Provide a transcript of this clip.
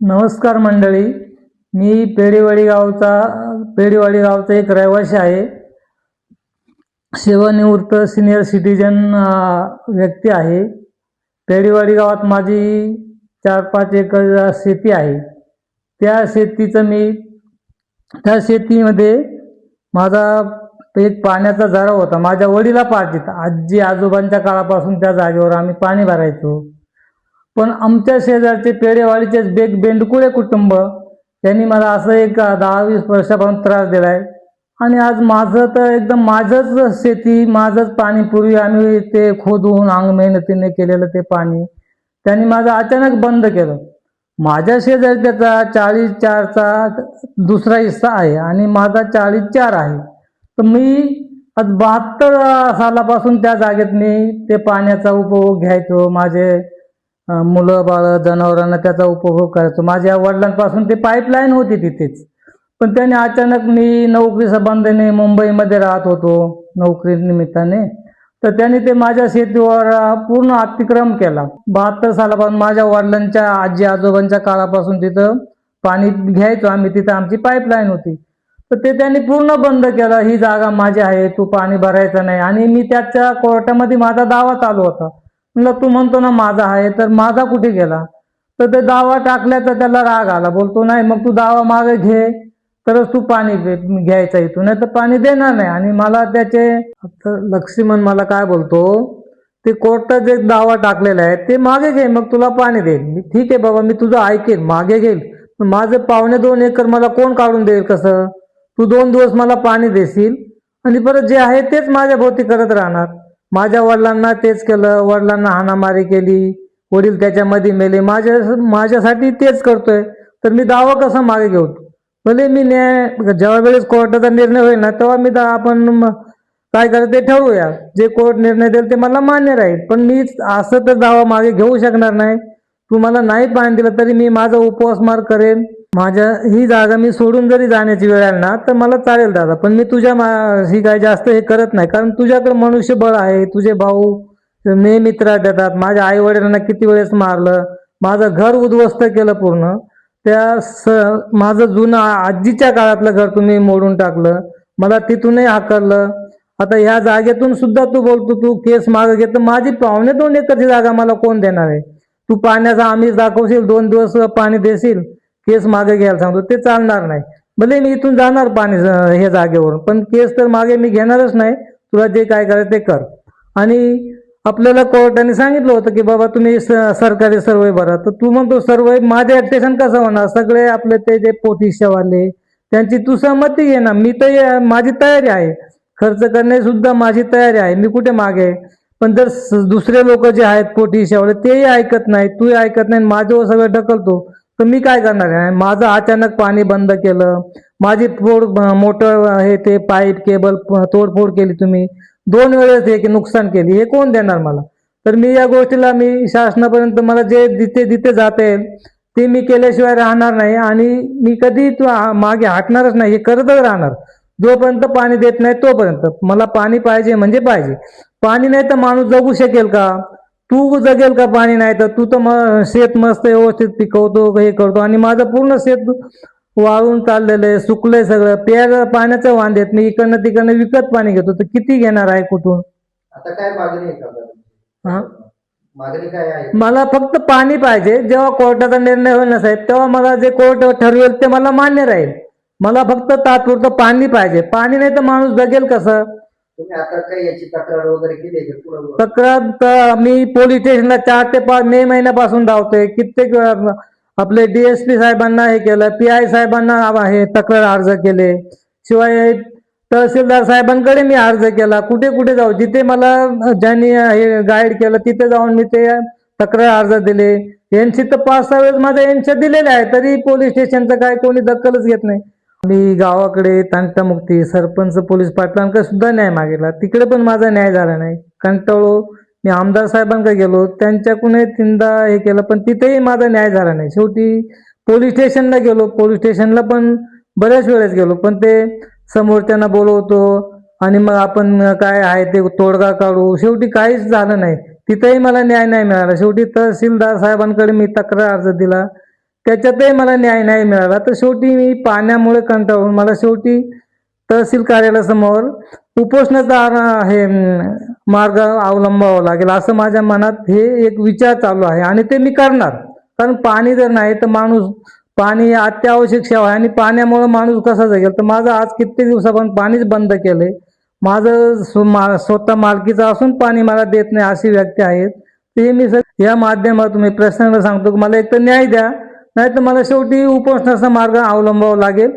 नमस्कार मंडळी. मी पेडेवाडी गावचा पेडेवाडी गावचा एक रहिवासी आहे. सेवानिवृत्त सिनियर सिटीजन व्यक्ती आहे. पेडेवाडी गावात माझी चार पाच एकर शेती आहे. त्या शेतीचं मी त्या शेतीमध्ये माझा एक पाण्याचा झरा होता. माझ्या वडीला पाहतीत आजी आजोबांच्या काळापासून त्या जागेवर आम्ही पाणी भरायचो. पण आमच्या शेजारचे पेढेवाडीचेच बेग बेंडकुळे कुटुंब त्यांनी मला असं एक दहा वीस वर्षापासून त्रास दिलाय. आणि आज माझं तर एकदम माझंच शेती माझंच पाणी पूर्वी आम्ही ते खोदून अंग मेहनतीने केलेलं ते पाणी त्यांनी माझं अचानक बंद केलं. माझ्या शेजारी त्याचा चाळीस चारचा दुसरा हिस्सा आहे आणि माझा चाळीस चार आहे. तर मी आज बहात्तर सालापासून त्या जागेत मी ते पाण्याचा उपभोग घ्यायचो माझे मुलं बाळ जनावरांना त्याचा उपभोग करायचो. माझ्या वडिलांपासून ते पाईपलाईन होती तिथेच. पण त्याने अचानक मी नोकरी संबंधाने मुंबईमध्ये राहत होतो नोकरी निमित्ताने. तर त्याने ते माझ्या शेतीवर पूर्ण अतिक्रम केला. बहात्तर सालापासून माझ्या वडिलांच्या आजी आजोबांच्या काळापासून तिथं पाणी घ्यायचो आम्ही. तिथं आमची पाईपलाईन होती. तर ते त्यांनी पूर्ण बंद केलं. ही जागा माझी आहे तू पाणी भरायचं नाही. आणि मी त्याच्या कोर्टामध्ये माझा दावा चालू होता. म्हणलं तू म्हणतो ना माझा आहे तर माझा कुठे गेला? तर ते दावा टाकल्याचा त्याला राग आला. बोलतो नाही मग तू दावा मागे घे तरच तू पाणी घ्यायचा इथून. नाही तर पाणी देणार नाही. आणि मला त्याचे लक्ष्मण मला काय बोलतो ते कोर्टात जे दावा टाकलेला आहे ते मागे घे मग तुला पाणी देईल मी ठीक आहे बाबा मी तुझं ऐकेन मागे घेईल माझे माझं पावणे दोन एकर मला कोण काढून देईल कसं? तू दोन दिवस मला पाणी देशील आणि परत जे आहे तेच माझ्या भोवती करत राहणार. माझ्या वडिलांना तेच केलं वडिलांना हाणामारी केली वडील त्याच्यामध्ये मेले. माझ्या माझ्यासाठी तेच करतोय. तर मी दावा कसा मागे घेऊ? भले मी न्याय जेव्हा वेळेस कोर्टाचा निर्णय होईल ना तेव्हा मी आपण काय करतो ते ठरवूया. जे कोर्ट निर्णय देईल ते मला मान्य राहील. पण मी असं तर दावा मागे घेऊ शकणार नाही. तू मला नाही पाणी दिलं तरी मी माझा उपवास मार करेन. माझ्या ही जागा मी सोडून जरी जाण्याची वेळ आली ना तर मला चालेल दादा. पण मी तुझ्या मा- ही काय जास्त हे करत नाही. कारण तुझ्याकडे मनुष्यबळ आहे तुझे भाऊ मे मित्र देतात. माझ्या आई वडिलांना किती वेळेस मारलं माझं घर उद्ध्वस्त केलं पूर्ण. त्या स माझं जुनं आजीच्या काळातलं घर तुम्ही मोडून टाकलं. मला तिथूनही हाकललं. आता ह्या जागेतून सुद्धा तू बोलतो तू केस मागे घेत माझी पावणे दोन एकरची जागा मला कोण देणार आहे? तू पाण्याचा आम्ही दाखवशील दोन दिवस पाणी देशील. केस मागे घ्यायला सांगतो ते चालणार नाही. भले मी इथून जाणार पाणी हे जागेवरून पण केस तर मागे मी घेणारच नाही. तुला जे काय करायचं ते कर. आणि आपल्याला कोर्टाने सांगितलं होतं की बाबा तुम्ही सरकारी सर्वे भरा. तर तू म्हणतो सर्वे माझे ॲक्टेशन कसं होणार? सगळे आपले ते जे पोटिशावाले त्यांची तू सहमती घे ना. मी तर माझी तयारी आहे. खर्च करण्याची सुद्धा माझी तयारी आहे. मी कुठे मागे? पण जर दुसरे लोक जे आहेत पोटी पोटिशावाले तेही ऐकत नाही तूही ऐकत नाही माझ्यावर सगळं ढकलतो. तर मी काय करणार आहे? माझं अचानक पाणी बंद केलं. माझी फोड मोटर हे ते पाईप केबल तोडफोड केली तुम्ही. दोन वेळेस हे की नुकसान केली. हे कोण देणार मला? तर मी या गोष्टीला मी शासनापर्यंत मला जे जिथे जिथे जाता येईल ते मी केल्याशिवाय राहणार नाही आणि मी कधी मागे हटणारच नाही. हे करतच राहणार. जोपर्यंत पाणी देत नाही तोपर्यंत. मला पाणी पाहिजे म्हणजे पाहिजे. पाणी नाही तर माणूस जगू शकेल का? तू जगेल का पाणी नाही तर तू तर म- शेत मस्त व्यवस्थित पिकवतो हे करतो. आणि माझं पूर्ण शेत वाळून चाललेलं आहे सुकलंय सगळं. प्यायला पाण्याचं वांदेत मी इकडनं तिकडनं विकत पाणी घेतो. तर किती घेणार आहे कुठून? आता काय मागणी आहे का हा? मागणी काय आहे? मला फक्त पाणी पाहिजे. जेव्हा कोर्टाचा निर्णय होईल ना साहेब तेव्हा मला जे कोर्ट ठरवेल ते मला मान्य राहील. मला फक्त तात्पुरतं पाणी पाहिजे. पाणी नाही तर माणूस जगेल कसं? तुम्ही आता याची तक्रार वगैरे केली आहे का तक्रार तर मी पोलीस स्टेशनला चार ते पाच मे महिन्यापासून धावतोय. कित्येक वेळा आपले डीएसपी साहेबांना हे केलं पी आय साहेबांना हे तक्रार अर्ज केले. शिवाय तहसीलदार साहेबांकडे मी अर्ज केला. कुठे कुठे जाऊ जिथे मला ज्यांनी हे गाईड केलं तिथे जाऊन मी ते तक्रार अर्ज दिले. यांची तर पाच सहा वेळेस माझ्या यांच्या दिलेल्या आहे तरी पोलीस स्टेशनचं काय कोणी दखलच घेत नाही. मी गावाकडे तंटामुक्ती सरपंच पोलीस पाटलांकडे सुद्धा न्याय मागितला. तिकडे पण माझा न्याय झाला नाही. कंटाळो मी आमदार साहेबांकडे गेलो त्यांच्याकडूनही तीनदा हे केलं पण तिथेही माझा न्याय झाला नाही. शेवटी पोलीस स्टेशनला गेलो. पोलीस स्टेशनला पण बऱ्याच वेळेस गेलो पण ते समोरच्यांना बोलवतो आणि मग आपण काय आहे ते तोडगा काढू. शेवटी काहीच झालं नाही. तिथेही मला न्याय नाही मिळाला. शेवटी तहसीलदार साहेबांकडे मी तक्रार अर्ज दिला. त्याच्यातही मला न्याय नाही मिळाला. तर शेवटी मी पाण्यामुळे कंटाळून मला शेवटी तहसील कार्यालयासमोर उपोषणाचा हे मार्ग अवलंबावा लागेल असं माझ्या मनात हे एक विचार चालू आहे आणि ते मी करणार. कारण पाणी जर नाही तर माणूस पाणी अत्यावश्यक सेवा आहे आणि पाण्यामुळे माणूस कसा जगेल? तर माझं आज कित्येक दिवसापासून पाणीच बंद केलंय. माझं मा- स्वतः मालकीचं असून पाणी मला देत नाही अशी व्यक्ती आहेत. ते मी सर या माध्यमातून मी प्रश्नाला सांगतो की मला एक तर न्याय द्या नाही तर मला शेवटी उपोषणाचा मार्ग अवलंबावा लागेल.